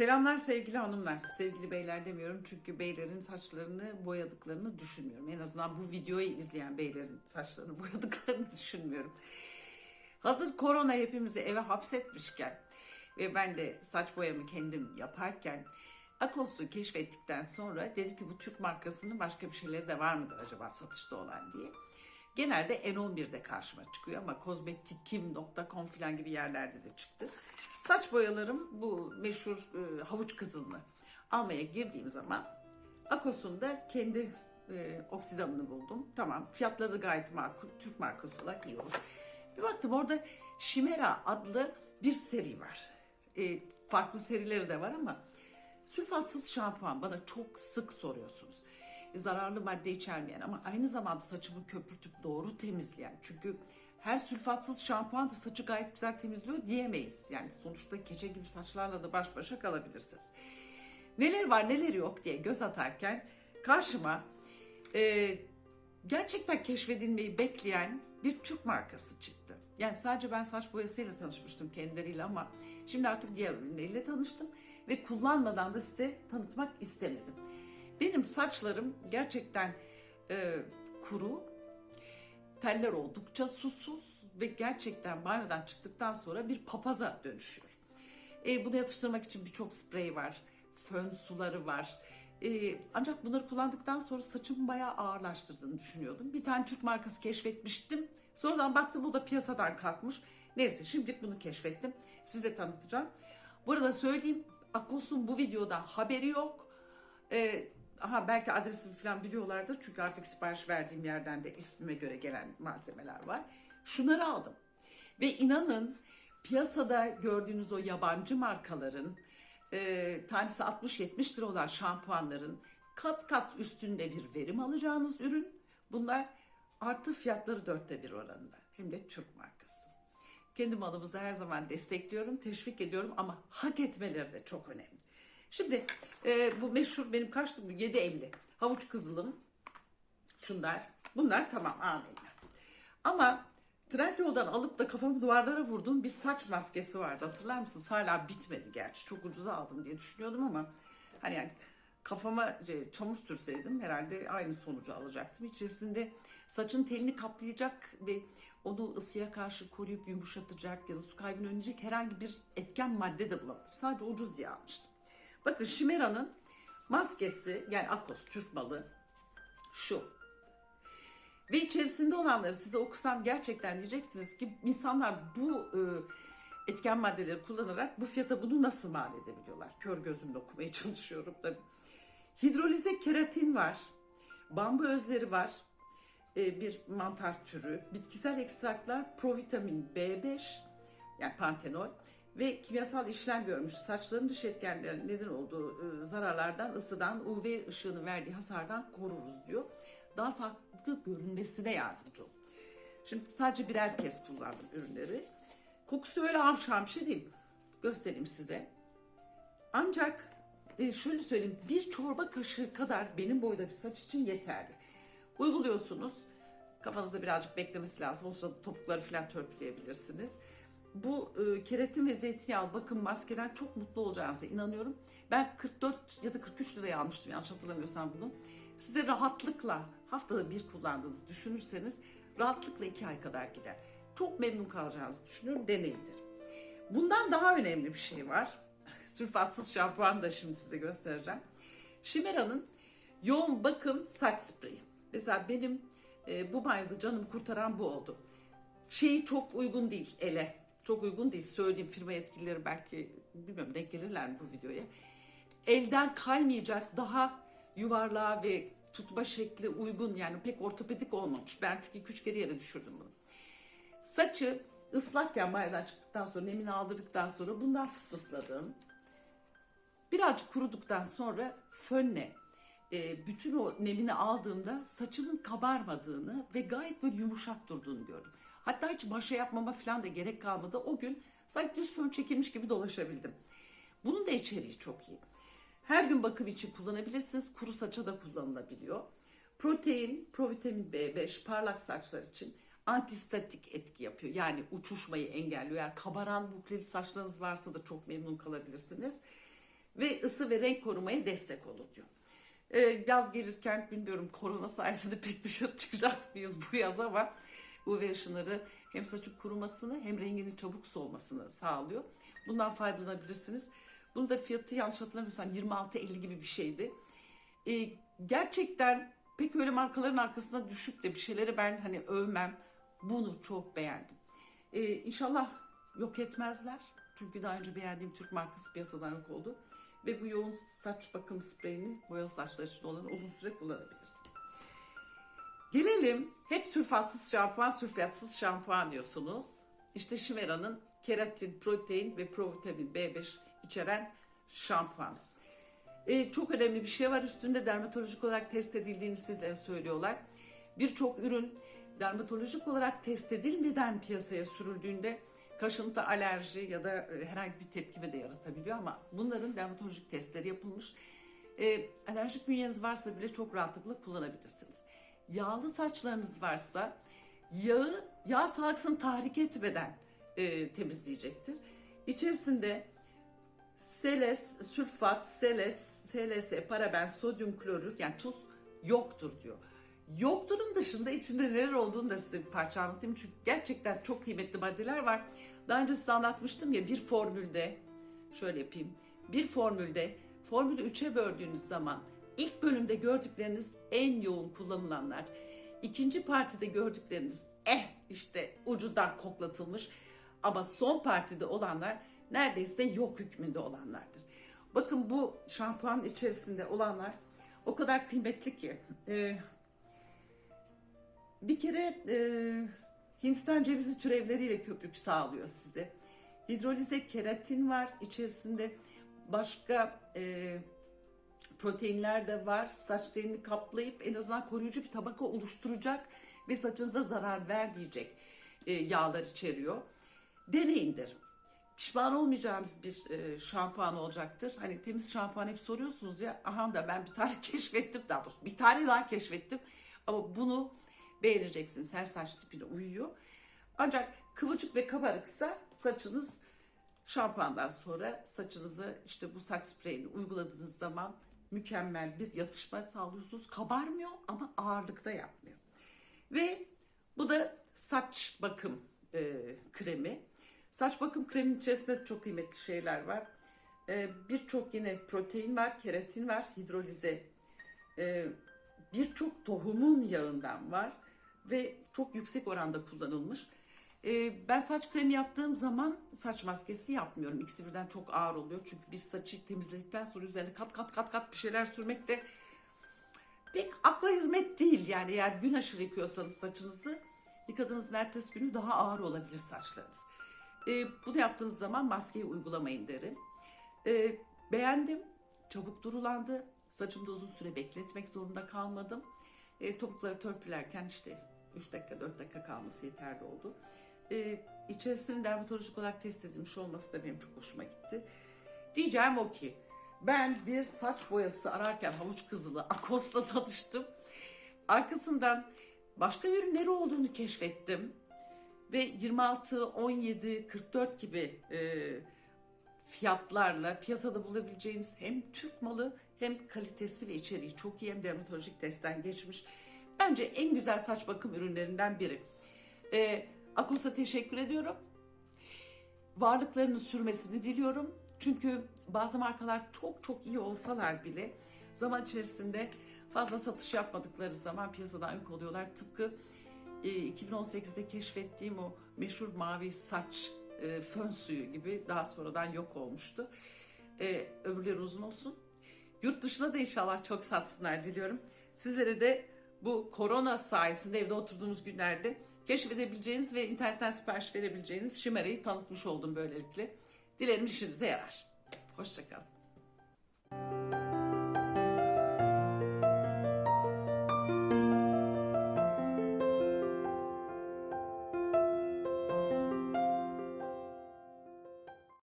Selamlar sevgili hanımlar. Sevgili beyler demiyorum çünkü beylerin saçlarını boyadıklarını düşünmüyorum. En azından bu videoyu izleyen beylerin saçlarını boyadıklarını düşünmüyorum. Hazır korona hepimizi eve hapsetmişken ve ben de saç boyamı kendim yaparken Akos'u keşfettikten sonra dedim ki bu Türk markasının başka bir şeyleri de var mıdır acaba satışta olan diye. Genelde N11'de karşıma çıkıyor ama kozmetikkim.com falan gibi yerlerde de çıktı. Saç boyalarım bu meşhur e, havuç kızılını almaya girdiğim zaman Akos'un da kendi e, oksidanını buldum. Tamam fiyatları da gayet makul. Türk markası olarak iyi olur. Bir baktım orada Şimera adlı bir seri var. E, farklı serileri de var ama sülfatsız şampuan bana çok sık soruyorsunuz. Zararlı madde içermeyen ama aynı zamanda saçımı köpürtüp doğru temizleyen. Çünkü her sülfatsız şampuan da saçı gayet güzel temizliyor diyemeyiz. Yani sonuçta keçe gibi saçlarla da baş başa kalabilirsiniz. Neler var neler yok diye göz atarken karşıma e, gerçekten keşfedilmeyi bekleyen bir Türk markası çıktı. Yani sadece ben saç boyasıyla tanışmıştım kendileriyle ama şimdi artık diğer ürünleriyle tanıştım ve kullanmadan da size tanıtmak istemedim. Benim saçlarım gerçekten e, kuru, teller oldukça susuz ve gerçekten banyodan çıktıktan sonra bir papaza dönüşüyor. E, bunu yatıştırmak için birçok sprey var, fön suları var. E, ancak bunları kullandıktan sonra saçımı bayağı ağırlaştırdığını düşünüyordum. Bir tane Türk markası keşfetmiştim. Sonradan baktım bu da piyasadan kalkmış. Neyse şimdilik bunu keşfettim. Size tanıtacağım. Bu arada söyleyeyim Akos'un bu videoda haberi yok. Ee, aha belki adresimi falan biliyorlardır çünkü artık sipariş verdiğim yerden de ismime göre gelen malzemeler var. Şunları aldım. Ve inanın piyasada gördüğünüz o yabancı markaların e, tanesi 60-70 lira olan şampuanların kat kat üstünde bir verim alacağınız ürün. Bunlar artı fiyatları dörtte bir oranında. Hem de Türk markası. Kendi malımızı her zaman destekliyorum, teşvik ediyorum ama hak etmeleri de çok önemli. Şimdi e, bu meşhur benim kaçtı bu 7.50 havuç kızılım şunlar bunlar tamam amenna. Ama Trendyol'dan alıp da kafamı duvarlara vurduğum bir saç maskesi vardı hatırlar mısınız? Hala bitmedi gerçi çok ucuza aldım diye düşünüyordum ama hani yani kafama şey, çamur sürseydim herhalde aynı sonucu alacaktım. İçerisinde saçın telini kaplayacak ve onu ısıya karşı koruyup yumuşatacak ya da su kaybını önleyecek herhangi bir etken madde de bulamadım. Sadece ucuz diye almıştım. Bakın Şimera'nın maskesi yani Akos Türk malı şu. Ve içerisinde olanları size okusam gerçekten diyeceksiniz ki insanlar bu e, etken maddeleri kullanarak bu fiyata bunu nasıl mal edebiliyorlar? Kör gözümle okumaya çalışıyorum da. Hidrolize keratin var. Bambu özleri var. E, bir mantar türü. Bitkisel ekstraklar provitamin B5 yani pantenol ve kimyasal işlem görmüş saçların dış etkenlerinin neden olduğu e, zararlardan, ısıdan, UV ışığını verdiği hasardan koruruz diyor. Daha sağlıklı görünmesine yardımcı olur. Şimdi sadece birer kez kullandım ürünleri. Kokusu öyle hamşa hamşa değil. Göstereyim size. Ancak e, şöyle söyleyeyim bir çorba kaşığı kadar benim boyda bir saç için yeterli. Uyguluyorsunuz. Kafanızda birazcık beklemesi lazım. O sırada topukları falan törpüleyebilirsiniz. Bu e, keratin ve zeytinyağı bakım maskeden çok mutlu olacağınıza inanıyorum. Ben 44 ya da 43 liraya almıştım yanlış hatırlamıyorsam bunu. Size rahatlıkla haftada bir kullandığınızı düşünürseniz rahatlıkla 2 ay kadar gider. Çok memnun kalacağınızı düşünüyorum. Deneyin derim. Bundan daha önemli bir şey var. Sülfatsız şampuan da şimdi size göstereceğim. Şimera'nın yoğun bakım saç spreyi. Mesela benim e, bu banyoda canımı kurtaran bu oldu. Şeyi çok uygun değil ele. Çok uygun değil. Söyleyeyim firma yetkilileri belki bilmiyorum denk gelirler mi bu videoya. Elden kaymayacak daha yuvarlığa ve tutma şekli uygun yani pek ortopedik olmamış. Ben çünkü 2-3 kere yere düşürdüm bunu. Saçı ıslakken banyodan çıktıktan sonra nemini aldırdıktan sonra bundan fısfısladım. Birazcık kuruduktan sonra fönle e, bütün o nemini aldığımda saçımın kabarmadığını ve gayet böyle yumuşak durduğunu gördüm. Hatta hiç maşa yapmama falan da gerek kalmadı. O gün sanki düz fön çekilmiş gibi dolaşabildim. Bunun da içeriği çok iyi. Her gün bakım için kullanabilirsiniz. Kuru saça da kullanılabiliyor. Protein, provitamin B5 parlak saçlar için antistatik etki yapıyor. Yani uçuşmayı engelliyor. Eğer kabaran bukleli saçlarınız varsa da çok memnun kalabilirsiniz. ve ısı ve renk korumaya destek olur diyor. Ee, yaz gelirken bilmiyorum korona sayesinde pek dışarı çıkacak mıyız bu yaz ama UV ışınları hem saçın kurumasını hem renginin çabuk solmasını sağlıyor. Bundan faydalanabilirsiniz. Bunun da fiyatı yanlış hatırlamıyorsam 26-50 gibi bir şeydi. Ee, gerçekten pek öyle markaların arkasına düşüp de bir şeyleri ben hani övmem. Bunu çok beğendim. Ee, inşallah yok etmezler. Çünkü daha önce beğendiğim Türk markası piyasadan yok oldu. Ve bu yoğun saç bakım spreyini boyalı saçlar için olanı uzun süre kullanabilirsin. Gelelim hep sülfatsız şampuan, sülfatsız şampuan diyorsunuz. İşte Chimera'nın keratin, protein ve provitamin B5 içeren şampuan. Ee, çok önemli bir şey var üstünde dermatolojik olarak test edildiğini sizlere söylüyorlar. Birçok ürün dermatolojik olarak test edilmeden piyasaya sürüldüğünde kaşıntı, alerji ya da e, herhangi bir tepkime de yaratabiliyor ama bunların dermatolojik testleri yapılmış. E, alerjik bünyeniz varsa bile çok rahatlıkla kullanabilirsiniz. Yağlı saçlarınız varsa yağı yağ salgısını tahrik etmeden e, temizleyecektir. İçerisinde seles, sülfat, seles, SLS, paraben, sodyum klorür yani tuz yoktur diyor. Yokturun dışında içinde neler olduğunu da size bir parça anlatayım. Çünkü gerçekten çok kıymetli maddeler var. Daha önce size anlatmıştım ya bir formülde, şöyle yapayım. Bir formülde formülü üçe böldüğünüz zaman ilk bölümde gördükleriniz en yoğun kullanılanlar. ikinci partide gördükleriniz eh işte ucundan koklatılmış. Ama son partide olanlar neredeyse yok hükmünde olanlardır. Bakın bu şampuan içerisinde olanlar o kadar kıymetli ki. Ee, bir kere e, Hindistan cevizi türevleriyle köpük sağlıyor size. Hidrolize keratin var içerisinde. Başka e, proteinler de var. Saç telini kaplayıp en azından koruyucu bir tabaka oluşturacak ve saçınıza zarar vermeyecek e, yağlar içeriyor. Deneyin derim. Pişman olmayacağınız bir e, şampuan olacaktır. Hani temiz şampuan hep soruyorsunuz ya. Aha da ben bir tane keşfettim daha doğrusu. Bir tane daha keşfettim. Ama bunu beğeneceksiniz. Her saç tipine uyuyor. Ancak kıvırcık ve kabarıksa saçınız şampuandan sonra saçınıza işte bu saç spreyini uyguladığınız zaman mükemmel bir yatışma sağlıyorsunuz. Kabarmıyor ama ağırlıkta yapmıyor. Ve bu da saç bakım e, kremi. Saç bakım kreminin içerisinde çok kıymetli şeyler var. E, Birçok yine protein var, keratin var, hidrolize. E, Birçok tohumun yağından var ve çok yüksek oranda kullanılmış. Ee, ben saç kremi yaptığım zaman saç maskesi yapmıyorum. İkisi birden çok ağır oluyor. Çünkü bir saçı temizledikten sonra üzerine kat kat kat kat bir şeyler sürmek de pek akla hizmet değil. Yani eğer gün aşırı yıkıyorsanız saçınızı yıkadığınız ertesi günü daha ağır olabilir saçlarınız. Ee, bunu yaptığınız zaman maskeyi uygulamayın derim. Ee, beğendim. Çabuk durulandı. Saçımda uzun süre bekletmek zorunda kalmadım. E, topukları törpülerken işte 3 dakika 4 dakika kalması yeterli oldu. E, içerisinin dermatolojik olarak test edilmiş olması da benim çok hoşuma gitti. Diyeceğim o ki ben bir saç boyası ararken havuç kızılı Akos'la tanıştım. Arkasından başka ürünleri olduğunu keşfettim. Ve 26, 17, 44 gibi e, fiyatlarla piyasada bulabileceğiniz hem Türk malı hem kalitesi ve içeriği çok iyi hem dermatolojik testten geçmiş. Bence en güzel saç bakım ürünlerinden biri. Ee, Akos'a teşekkür ediyorum. Varlıklarını sürmesini diliyorum. Çünkü bazı markalar çok çok iyi olsalar bile zaman içerisinde fazla satış yapmadıkları zaman piyasadan yok oluyorlar. Tıpkı e, 2018'de keşfettiğim o meşhur mavi saç e, fön suyu gibi daha sonradan yok olmuştu. E, ömürleri uzun olsun. Yurt dışına da inşallah çok satsınlar diliyorum. Sizlere de bu korona sayesinde evde oturduğumuz günlerde keşfedebileceğiniz ve internetten sipariş verebileceğiniz Şimera'yı tanıtmış oldum böylelikle. Dilerim işinize yarar. Hoşçakalın.